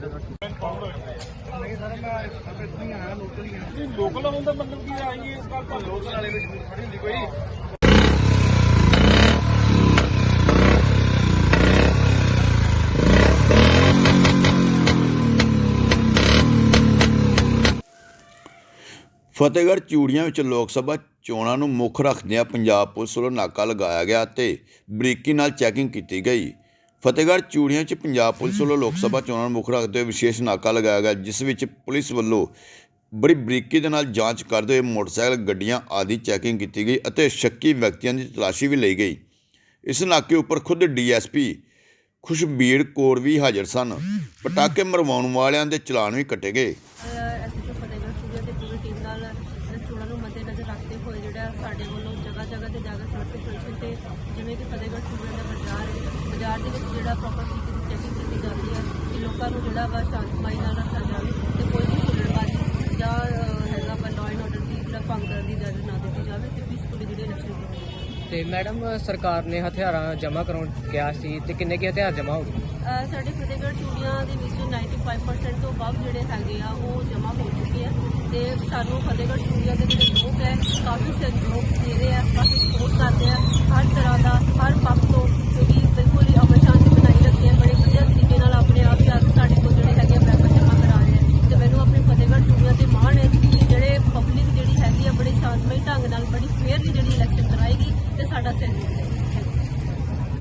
ਮੈਂ ਇੱਥੇ ਹੀ ਆਇਆ ਲੋਕਲ ਹੀ ਆ ਲੋਕਲ ਹੋਣ ਦਾ ਮਤਲਬ ਕੀ ਆਈ ਇਸ ਗੱਲ ਤੋਂ ਲੋਕਲ ਵਾਲੇ ਵਿੱਚ ਥੋੜੀ ਹੁੰਦੀ ਕੋਈ। ਫਤਿਹਗੜ੍ਹ ਚੂੜੀਆਂ ਵਿੱਚ ਲੋਕ ਸਭਾ ਚੋਣਾਂ ਨੂੰ ਮੁੱਖ ਰੱਖਦਿਆਂ ਪੰਜਾਬ ਪੁਲਿਸ ਵੱਲੋਂ ਨਾਕਾ ਲਗਾਇਆ ਗਿਆ ਤੇ ਬਰੀਕੀ ਨਾਲ ਚੈਕਿੰਗ ਕੀਤੀ ਗਈ। ਫਤਿਹਗੜ੍ਹ ਚੂੜੀਆਂ 'ਚ ਪੰਜਾਬ ਪੁਲਿਸ ਵੱਲੋਂ ਲੋਕ ਸਭਾ ਚੋਣਾਂ ਨੂੰ ਮੁੱਖ ਰੱਖਦੇ ਹੋਏ ਵਿਸ਼ੇਸ਼ ਨਾਕਾ ਲਗਾਇਆ ਗਿਆ, ਜਿਸ ਵਿੱਚ ਪੁਲਿਸ ਵੱਲੋਂ ਬੜੀ ਬਰੀਕੀ ਦੇ ਨਾਲ ਜਾਂਚ ਕਰਦੇ ਹੋਏ ਮੋਟਰਸਾਈਕਲ, ਗੱਡੀਆਂ ਆਦਿ ਚੈਕਿੰਗ ਕੀਤੀ ਗਈ ਅਤੇ ਸ਼ੱਕੀ ਵਿਅਕਤੀਆਂ ਦੀ ਤਲਾਸ਼ੀ ਵੀ ਲਈ ਗਈ। ਇਸ ਨਾਕੇ ਉੱਪਰ ਖੁਦ ਡੀਐਸਪੀ ਖੁਸ਼ਬੀਰ ਕੌਰ ਵੀ ਹਾਜ਼ਰ ਸਨ। ਪਟਾਕੇ ਮਰਵਾਉਣ ਵਾਲਿਆਂ ਦੇ ਚਲਾਨ ਵੀ ਕੱਟੇ ਗਏ। ਸਾਡੇ ਵੱਲੋਂ ਜਗ੍ਹਾ ਜਗ੍ਹਾ ਤੇ ਜਾ ਕੇ ਸੜਕ ਤੇ ਜਿਵੇਂ ਕਿ ਫਤਿਹਗੜ੍ਹ ਸੂਬੇ ਦੇ ਵਿੱਚ ਜਿਹੜਾ ਪ੍ਰੋਪਰ ਤਰੀਕੇ ਦੀ ਚੈਕਿੰਗ ਕੀਤੀ ਜਾਂਦੀ ਹੈ ਕਿ ਲੋਕਾਂ ਨੂੰ ਜਿਹੜਾ ਵਾ ਸ਼ਾਂਤਮਈ ਨਾਲ ਰੱਖਿਆ ਜਾਵੇ ਤੇ ਕੋਈ ਵੀ ਹੁਲੜਬਾਜ਼ੀ ਜਾਂ ਹੈਗਾ ਵਾ ਲਾਅ ਐਂਡ ਆਰਡਰ ਦੀ ਜਿਹੜਾ ਭੰਗ ਕਰਨ ਦੀ ਇਜਾਜ਼ਤ ਨਾ ਦਿੱਤੀ ਜਾਵੇ ਤੇ ਪੀਸਫੁਲੀ ਜਿਹੜੇ ਇਲੈਕਸ਼ਨ ਹੋਣ ਤੇ ਮੈਡਮ ਸਰਕਾਰ ਨੇ ਹਥਿਆਰਾਂ ਜਮ੍ਹਾਂ ਕਰਾਉਣ ਕਿਹਾ ਸੀ ਤੇ ਕਿੰਨੇ ਕੀ ਹਥਿਆਰ ਜਮ੍ਹਾਂ ਹੋ ਗਏ? ਸਾਡੇ ਫਤਿਹਗੜ੍ਹ ਚੂੜੀਆਂ ਦੇ ਵਿੱਚ 95% ਤੋਂ ਵੱਧ ਜਿਹੜੇ ਹੈਗੇ ਆ ਉਹ ਜਮ੍ਹਾਂ ਹੋ ਚੁੱਕੇ ਆ ਤੇ ਸਾਨੂੰ ਫਤਿਹਗੜ੍ਹ ਚੂੜੀਆਂ ਦੇ ਜਿਹੜੇ ਲੋਕ ਹੈ ਕਾਫੀ ਸਹਿਯੋਗ